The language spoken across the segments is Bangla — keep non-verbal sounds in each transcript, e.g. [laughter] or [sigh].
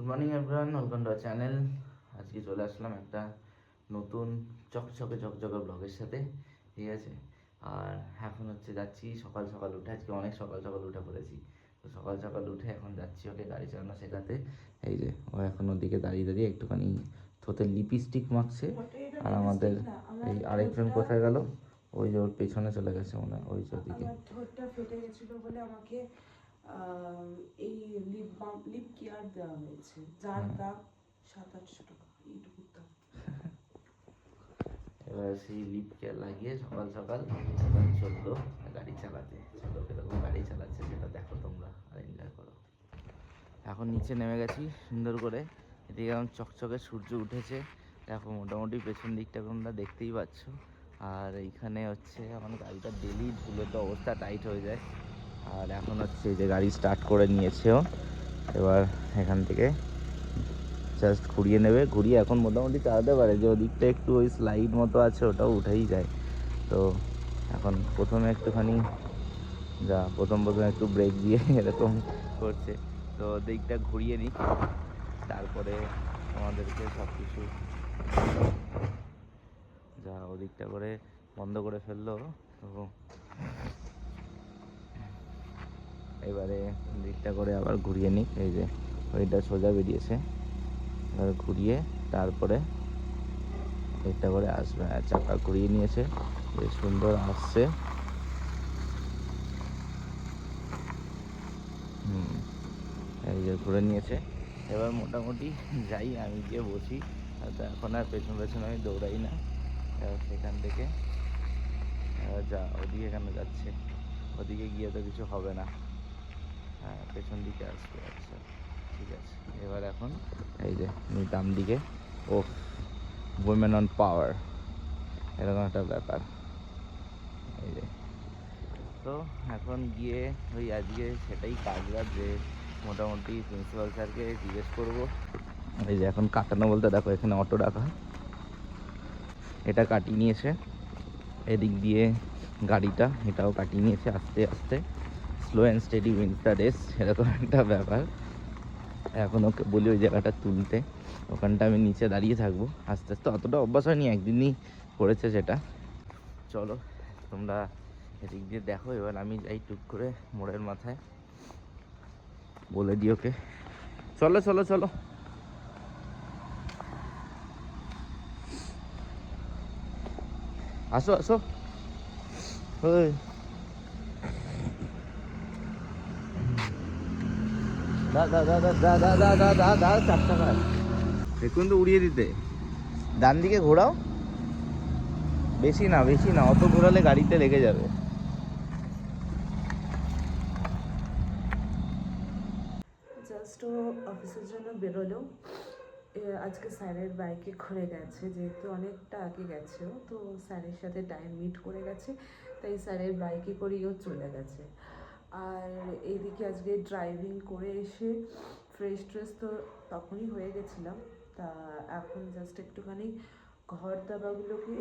Good morning everyone welcome to channel আজকে চলে আসলাম একটা নতুন চকচকে চকচকে ব্লগের সাথে, ঠিক আছে? আর এখন হচ্ছে যাচ্ছি সকাল সকাল উঠে। আজকে অনেক সকাল সকাল উঠে পড়েছি। তো সকাল সকাল উঠে এখন যাচ্ছি ওকে গাড়ি চালানো শেখাতে। এই যে, ও এখন ওদিকে দাঁড়িয়ে দাঁড়িয়ে একটুখানি থোতে লিপস্টিক মাখছে। আর আমাদের এই আরেকজন কোথায় গেল? ওই যে ওর পেছনে চলে গেছে মনে হয়, ওই যে ওদিকে। ফেটে বলে আমাকে এই লিপ বাম লিপ কেয়ার দেওয়া হয়েছে। যার দাম সাত আটশো টাকা। এইটুকুর দাম। [laughs] এবার সেই লিপ কেয়ার লাগিয়ে সকাল সকাল এখন চলল গাড়ি চালাতে। চলো কীরকম গাড়ি চালাচ্ছে সেটা দেখো তোমরা আর এনজয় করো। এখন নিচে নেমে গেছি সুন্দর করে। এদিকে এখন চকচকে সূর্য উঠেছে। দেখো মোটামুটি পেছন দিকটা তোমরা দেখতেই পাচ্ছ। আর এইখানে হচ্ছে আমার গাড়িটা ডেলি ধুলে তো অবস্থা টাইট হয়ে যায়। আর এখন হচ্ছে যে গাড়ি স্টার্ট করে নিয়েছেও। এবার এখান থেকে জাস্ট ঘুরিয়ে নেবে। ঘুরিয়ে এখন মোটামুটি চালাতে পারে। যে ওদিকটা একটু ওই স্লাইড মতো আছে, ওটাও উঠেই যায়। তো এখন প্রথমে একটুখানি যা, প্রথম প্রথম একটু ব্রেক দিয়ে [laughs] এরকম করছে। তো দিকটা ঘুরিয়ে নিই। তারপরে আমাদেরকে সব কিছু যা, ওদিকটা করে বন্ধ করে ফেলল। তো এবারে দিকটা করে আবার ঘুরিয়ে নিই এই যে ওইটা সোজা বেরিয়েছে। এবার ঘুরিয়ে তারপরে এটা করে আসবে, আর চাকা ঘুরিয়ে নিয়েছে বেশ সুন্দর আসছে। হুম, এই যে ঘুরে নিয়েছে। এবার মোটামুটি যাই, আমি গিয়ে বসি। হয়তো এখন আর পেছন পেছন আমি দৌড়াই না। সেখান থেকে যা, ওদিকে কেন যাচ্ছে? ওদিকে গিয়ে তো কিছু হবে না। হ্যাঁ পেছন দিকে আসবে আচ্ছা ঠিক আছে। এবার এখন এই যে নিতাম দিকে ও উইমেন অন পাওয়ার এরকম একটা ব্যাপার। এই যে। তো এখন গিয়ে ওই আজকে সেটাই কাজবাজ যে মোটামুটি প্রিন্সিপাল স্যারকে জিজ্ঞেস করব। এই যে এখন কাটানো বলতে দেখো, এখানে অটো রাখা। এটা কাটিয়ে নিয়েছে। এদিক দিয়ে গাড়িটা, এটাও কাটিয়ে নিয়েছে আস্তে আস্তে। Slow and steady wins the race এরকম একটা ব্যাপার। এখন ওকে বলি ওই জায়গাটা তুলতে। ওখানটা আমি নিচে দাঁড়িয়ে থাকব। আস্তে আস্তে অতটা অভ্যাস হয়নি, একদিনই করেছে সেটা। চলো, তোমরা এদিক দিয়ে দেখো, এবার আমি যাই টুক করে মোড়ের মাথায়। বলে দিই ওকে। চলো চলো চলো। আসো আসো। ওই। দেখুন তো উড়িয়ে দিতে ডান দিকে ঘোরাও বেশি না বেশি না অত ঘোরালে গাড়িতে লেগে যাবে জাস্ট অফিসের জন্য বেরোলো এ, আজকে স্যারের বাইকে ঘুরে গেছে যেহেতু অনেকটা আগে গেছে ও, তো স্যারের সাথে টাইম মিট করে গেছে তাই স্যারের বাইকে করেই ও চলে গেছে আর এদিকে আজকে ড্রাইভিং করে এসে ফ্রেশ ট্রেশ তো তখনই হয়ে গেছিলাম। তা এখন জাস্ট একটুখানি ঘর দাবাগুলোকে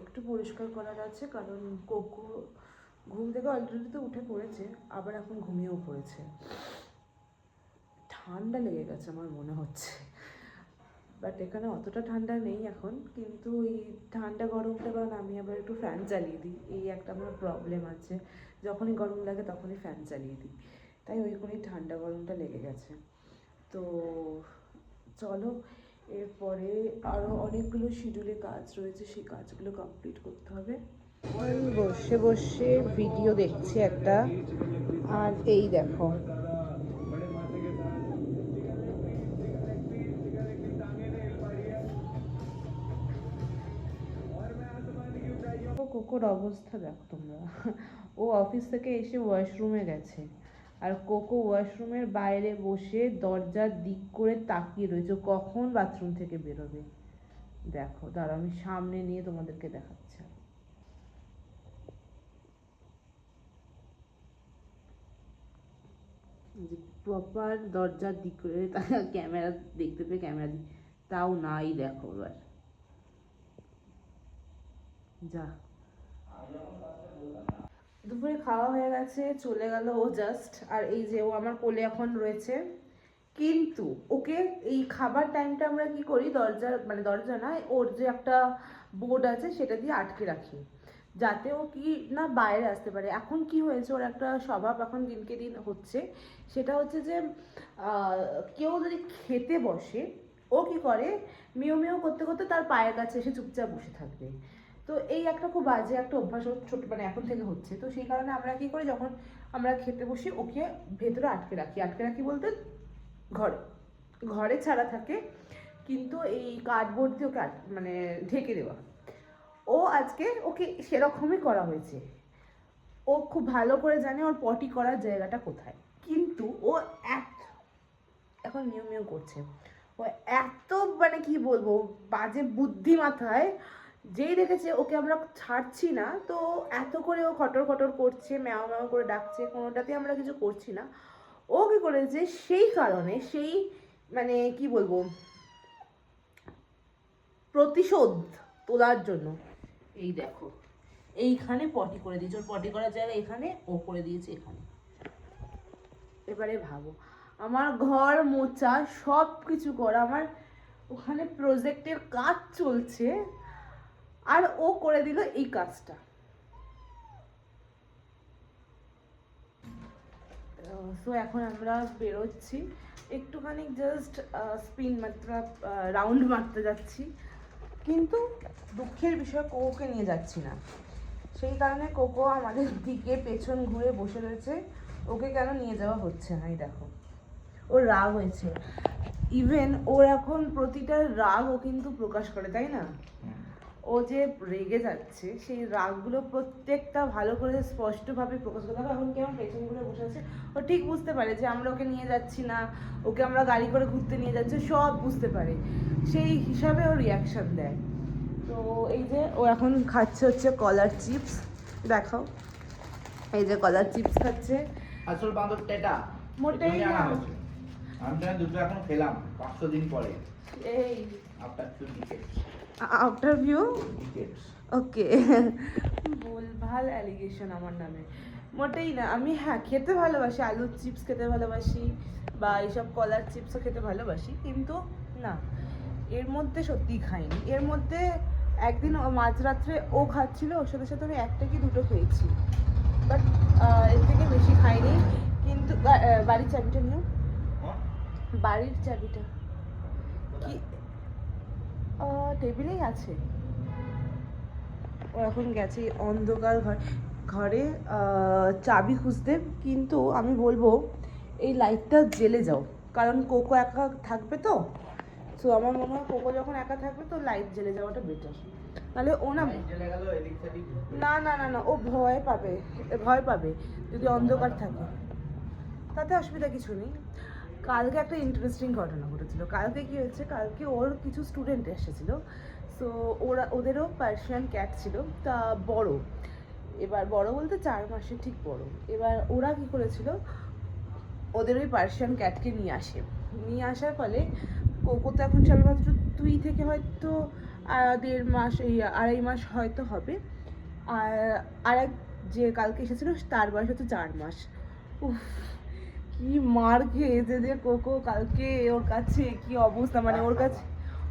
একটু পরিষ্কার করার আছে, কারণ কোকো ঘুম থেকে অলরেডি তো উঠে পড়েছে, আবার এখন ঘুমিয়েও পড়েছে। ঠান্ডা লেগে গেছে আমার মনে হচ্ছে। বাট এখানে অতটা ঠান্ডা নেই এখন, কিন্তু এই ঠান্ডা গরমটা কারণ আমি আবার একটু ফ্যান চালিয়ে দিই, এই একটা আমার প্রবলেম আছে। যখনই গরম লাগে তখনই ফ্যান চালিয়ে দিই। তাই ওই করেই ঠান্ডা গরমটা লেগে গেছে। তো চলো এরপরে আরও অনেকগুলো শিডিউলে কাজ রয়েছে সেই কাজগুলো কমপ্লিট করতে হবে। বসে বসে ভিডিও দেখছি একটা। আর এই দেখো। কোকোর অবস্থা দেখো তোমরা। ও অফিস থেকে এসে ওয়াশরুমে গেছে। আর কোকো ওয়াশরুমের বাইরে বসে দরজার দিক করে তাকিয়ে রয়েছে। কখন বাথরুম থেকে বেরোবে? দেখো, দাঁড়াও, আমি সামনে নিয়ে তোমাদেরকে দেখাচ্ছি। প্রপার দরজার দিক করে ক্যামেরা দেখতে পেয়ে ক্যামেরা তাও নাই, দেখো এবার। যা। দুপুরে খাওয়া হয়ে গেছে, চলে গেল ও জাস্ট আর এই যে ও আমার কোলে এখন রয়েছে। কিন্তু ওকে এই খাবার টাইমটা আমরা কি করি? দরজা মানে দরজা না, ওর যে একটা বোর্ড আছে সেটা দিয়ে আটকে রাখি। যাতে ও কি না বাইরে আসতে পারে। এখন কি হয়েছে? ওর একটা স্বভাব এখন দিনকে দিন হচ্ছে। সেটা হচ্ছে যে কেউ যদি খেতে বসে, ও কি করে? মিউ মিউ করতে করতে তার পায়ের কাছে এসে চুপচাপ বসে থাকবে। তো এই একটা খুব বাজে একটা অভ্যাস ছোট মানে এখন থেকে হচ্ছে। তো সেই কারণে আমরা কি করি, যখন আমরা খেতে বসি, ওকে ভেতরে আটকে রাখি। আটকে রাখি বলতে ঘরে। ঘরে ছাড়া থাকে, কিন্তু এই কার্ডবোর্ড দিয়ে ওকে মানে ঢেকে দেওয়া। ও আজকে ওকে সেরকমই করা হয়েছে। ও খুব ভালো করে জানে ওর পটি করার জায়গাটা কোথায়। কিন্তু ও এত, এখন মিউ মিউ করছে। ও এত মানে কি বলব, বাজে বুদ্ধি মাথায় যেই দেখেছে ওকে আমরা ছাড়ছি না, তো এত করে ও খটর খটর করছে, ম্যাও ম্যাও করে ডাকছে কোনোটাতে আমরা কিছু করছি না। ও কি করেছে, সেই কারণে, সেই মানে কি বলব, প্রতিশোধ তোলার জন্য। এই দেখো, এইখানে পটি করে দিয়েছে, ওর পটি করার জায়গা এখানে, ও করে দিয়েছে এখানে। এবারে ভাবো, আমার ঘর, মোচা সব কিছু করা, আমার ওখানে প্রজেক্টের কাজ চলছে। আর ও করে দিল এই কাজটা। সো এখন আমরা বেরোচ্ছি। একটুখানি জাস্ট স্পিন মাত্রা রাউন্ড মারতে যাচ্ছি। কিন্তু দুঃখের বিষয়, কোকোকে নিয়ে যাচ্ছি না। সেই কারণে কোকো আমাদের দিকে পেছন ঘুরে বসে রয়েছে। ওকে কেন নিয়ে যাওয়া হচ্ছে না, এই দেখো। ওর রাগ হয়েছে। ইভেন ওর এখন প্রতিটা রাগ ও কিন্তু প্রকাশ করে, তাই না? ও যে রেগে যাচ্ছে সেই রাগগুলো প্রত্যেকটা ভালো করে স্পষ্টভাবে প্রকাশ করতে হবে। এখন কেমন পেছন ঘুরে বসে আছে? ও ঠিক বুঝতে পারে যে আমরা ওকে নিয়ে যাচ্ছি না ওকে আমরা গাড়ি করে ঘুরতে নিয়ে যাচ্ছি সব বুঝতে পারে। সেই হিসাবে ও রিয়াকশন দেয়। তো এই যে ও এখন খাচ্ছে হচ্ছে কলার চিপস। দেখাও। এই যে কলার চিপস খাচ্ছে। আসল বাঁদরটা এটা। মোটেই না। আমি দুটো এখন খেলাম পাঁচশো দিন পরে। এই। আপনার আফটার ভিউ ওকে ভুলভাল অ্যালিগেশন আমার নামে। মোটেই না আমি হ্যাঁ খেতে ভালোবাসি আলুর চিপস খেতে ভালোবাসি বা এইসব কলার চিপসও খেতে ভালোবাসি কিন্তু না এর মধ্যে সত্যিই খাইনি। এর মধ্যে একদিন মাঝরাত্রে ও খাচ্ছিল ওর সাথে সাথে আমি একটা কি দুটো খেয়েছি। বাট এর থেকে বেশি খাইনি কিন্তু বাড়ির চাবিটা নিও। বাড়ির চাবিটা। কি আহ, টেবিলেই আছে। ও এখন গেছে অন্ধকার ঘর ঘরে চাবি খুঁজতে। কিন্তু আমি বলব এই লাইটটা জেলে যাও। কারণ কোকো একা থাকবে তো। তো আমার মনে হয় কোকো যখন একা থাকবে তো লাইট জেলে যাওয়াটা বেটার তাহলে ও না না না না না ও ভয় পাবে। ভয় পাবে যদি অন্ধকার থাকে। তাতে অসুবিধা কিছু নেই। কালকে একটা ইন্টারেস্টিং ঘটনা ঘটেছিল। কালকে কি হয়েছে? কালকে ওর কিছু স্টুডেন্ট এসেছিল। সো ওরা, ওদেরও পার্সিয়ান ক্যাট ছিল। তা বড়। এবার বড় বলতে চার মাসে ঠিক বড়। এবার ওরা কি করেছিল? ওদের ওই পার্সিয়ান ক্যাটকে নিয়ে আসে। নিয়ে আসার ফলে কোকো তো এখন সবেমাত্র দুই থেকে হয়তো দেড় মাস, এই আড়াই মাস হয়তো হবে। আর আর এক যে কালকে এসেছিল, তার বয়স হচ্ছে চার মাস। উফ কি মার খেয়েছে যে কোকো কালকে ওর কাছে কি অবস্থা? মানে ওর কাছে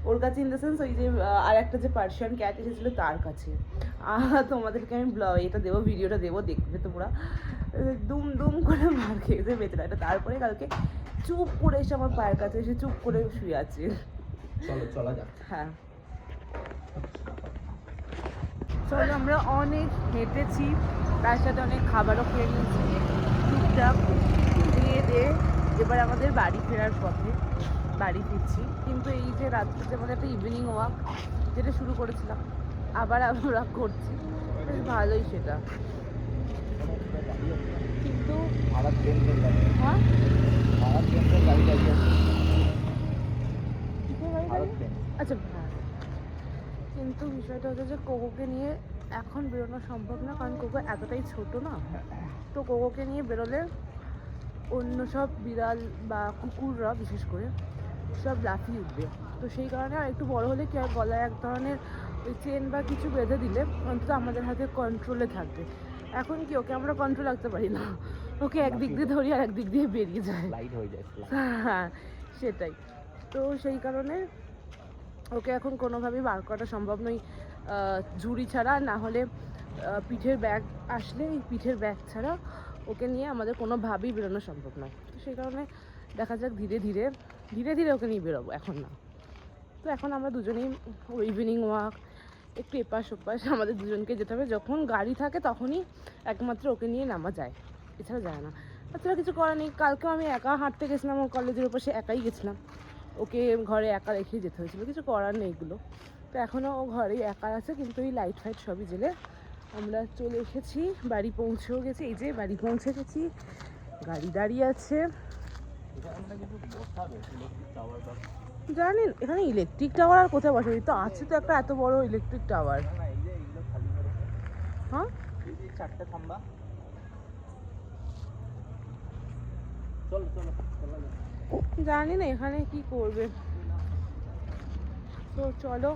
ওর কাছে ইন দ্য সেন্স ওই যে আর একটা যে পার্সিয়ান ক্যাট এসেছিল তার কাছে। আহ তোমাদেরকে আমি ব্লগ এটা দেবো ভিডিওটা দেবো দেখবে তোমরা। দুম দুম করে মার খেয়েছে বেচারাটা তারপরে কালকে চুপ করে এসে আমার পায়ের কাছে এসে চুপ করে শুয়ে আছে। চলো চলা যাক। হ্যাঁ। চলো আমরা অনেক হেঁটেছি। তার সাথে অনেক খাবারও খেয়ে নিয়েছি। টুকটাক দিয়ে দিয়ে এবার আমাদের বাড়ি ফেরার পথে বাড়ি ফিরছি। কিন্তু এই যে রাত্রে যে আমাদের একটা ইভিনিং ওয়াক যেটা শুরু করেছিলাম, আবার আমরা করছি। বেশ ভালোই সেটা। কিন্তু হ্যাঁ? আচ্ছা কিন্তু বিষয়টা হচ্ছে যে কোকোকে নিয়ে এখন বেরোনো সম্ভব না, কারণ কোকো এতটাই ছোট না। তো কোকোকে নিয়ে বেরোলে অন্য সব বিড়াল বা কুকুররা বিশেষ করে সব লাফিয়ে উঠবে। তো সেই কারণে আর একটু বড় হলে কি আর গলায় এক ধরনের ওই চেন বা কিছু বেঁধে দিলে অন্তত আমাদের হাতে কন্ট্রোলে থাকবে। এখন কি ওকে আমরা কন্ট্রোল রাখতে পারি না? ওকে একদিক দিয়ে ধরি আর একদিক দিয়ে বেরিয়ে যায়। লাইট হয়ে যায় হ্যাঁ সেটাই। তো সেই কারণে ওকে এখন কোনোভাবেই বার করাটা সম্ভব নয়। ঝুড়ি ছাড়া না হলে পিঠের ব্যাগ আসলে এই পিঠের ব্যাগ ছাড়া ওকে নিয়ে আমাদের কোনোভাবেই বেরোনো সম্ভব নয়। তো সেই কারণে দেখা যাক ধীরে ধীরে ধীরে ধীরে ওকে নিয়ে বেরোবো এখন না। তো এখন আমরা দুজনেই ওই ইভিনিং ওয়াক একটু এপাশ ওপাশ আমাদের দুজনকে যেতে হবে। যখন গাড়ি থাকে তখনই একমাত্র ওকে নিয়ে নামা যায়। এছাড়া যায় না। তাছাড়া কিছু করার নেই। কালকেও আমি একা হাঁটতে গেছিলাম ওর কলেজের উপর সে একাই গেছিলাম। ওকে ঘরে একা রেখেই যেতে হয়েছিল। কিছু করার নেই এগুলো। তো এখনও ও ঘরেই একা আছে, কিন্তু এই লাইট ফাইট সবই জেলে আমরা চলে এসেছি বাড়ি পৌঁছেও গেছি এই যে বাড়ি পৌঁছে গেছি গাড়ি দাঁড়িয়ে আছে। জানেন এখানে ইলেকট্রিক টাওয়ার আর কোথায় বসে তো আছে তো একটা এত বড় ইলেকট্রিক টাওয়ার হ্যাঁ? চারটে থাম্বা। চলো। জানি না এখানে কি করবে। তো চলো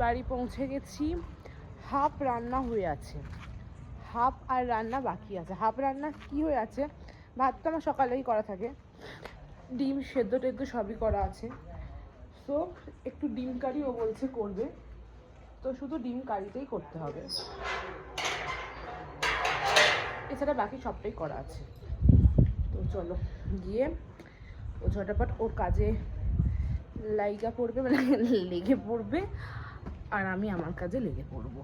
বাড়ি পৌঁছে গেছি। হাফ রান্না হয়ে আছে। হাফ আর রান্না বাকি আছে। হাফ রান্না কি হয়ে আছে? ভাত তো আমার সকালেই করা থাকে। ডিম সেদ্ধ টেদ্ধ সবই করা আছে। তো একটু ডিম কারি ও বলছে করবে। তো শুধু ডিম কারিতেই করতে হবে। এছাড়া বাকি সবটাই করা আছে। তো চলো, গিয়ে ও ঝটাপট ওর কাজে লাইগা পড়বে মানে লেগে পড়বে। আর আমি আমার কাজে লেগে পড়ব।